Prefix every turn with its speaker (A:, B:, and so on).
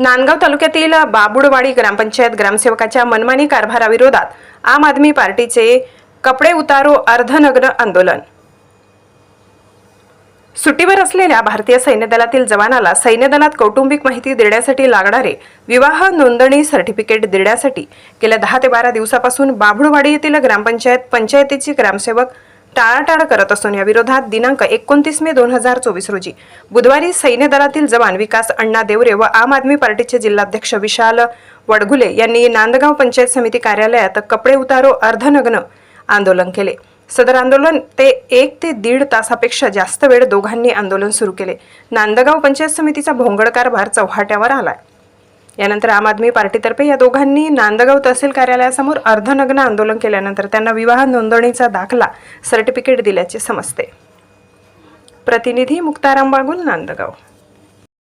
A: नांदगाव तालुक्यातील बाबुडवाडी ग्रामपंचायत ग्रामसेवकाच्या मनमानी कारभाराविरोधात आम आदमी पार्टीचे कपडे उतारो अर्धनग्न आंदोलन. सुट्टीवर असलेल्या भारतीय सैन्य दलातील जवानाला सैन्य दलात कौटुंबिक माहिती देण्यासाठी लागणारे विवाह नोंदणी सर्टिफिकेट देण्यासाठी गेल्या दहा ते बारा दिवसापासून बाभुळवाडी येथील ग्रामपंचायत पंचायतीची ग्रामसेवक टाळाटाळ करत असून या विरोधात दिनांक एकोणतीस मे दोन हजार चोवीस रोजी बुधवारी सैन्य दलातील जवान विकास अण्णा देवरे व आम आदमी पार्टीचे जिल्हाध्यक्ष विशाल वडघुले यांनी नांदगाव पंचायत समिती कार्यालयात कपडे उतारो अर्धनग्न आंदोलन केले. सदर आंदोलन ते एक ते दीड तासापेक्षा जास्त वेळ दोघांनी आंदोलन सुरू केले. नांदगाव पंचायत समितीचा भोंगड कारभार चव्हाट्यावर आलाय. यानंतर आम आदमी पार्टीतर्फे या दोघांनी नांदगाव तहसील कार्यालयासमोर अर्धनग्न आंदोलन केल्यानंतर त्यांना विवाह नोंदणीचा दाखला सर्टिफिकेट दिल्याचे समजते. प्रतिनिधी मुक्ताराम बागुल नांदगाव.